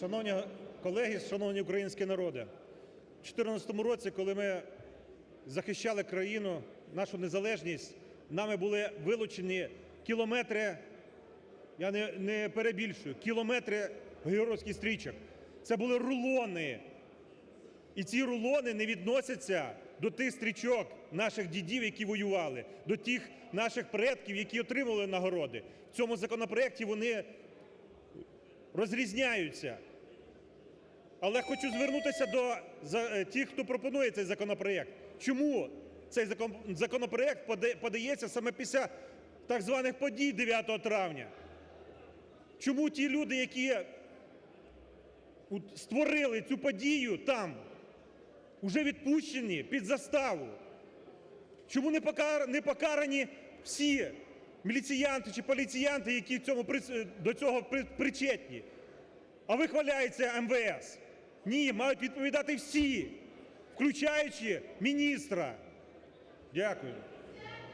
Шановні колеги, шановні українські народи! У 2014 році, коли ми захищали країну, нашу незалежність, нами були вилучені кілометри, я не, перебільшую, кілометри георгіївських стрічок. Це були рулони. І ці рулони не відносяться до тих стрічок наших дідів, які воювали, до тих наших предків, які отримували нагороди. В цьому законопроекті вони розрізняються. Але хочу звернутися до е, тих, хто пропонує цей законопроект. Чому цей закон- законопроект подається саме після так званих подій 9 травня? Чому ті люди, які створили цю подію там, вже відпущені під заставу? Чому не покарані всі міліціянти чи поліціянти, які до цього причетні? А вихваляється МВС. Ні, мають відповідати всі, включаючи міністра. Дякую.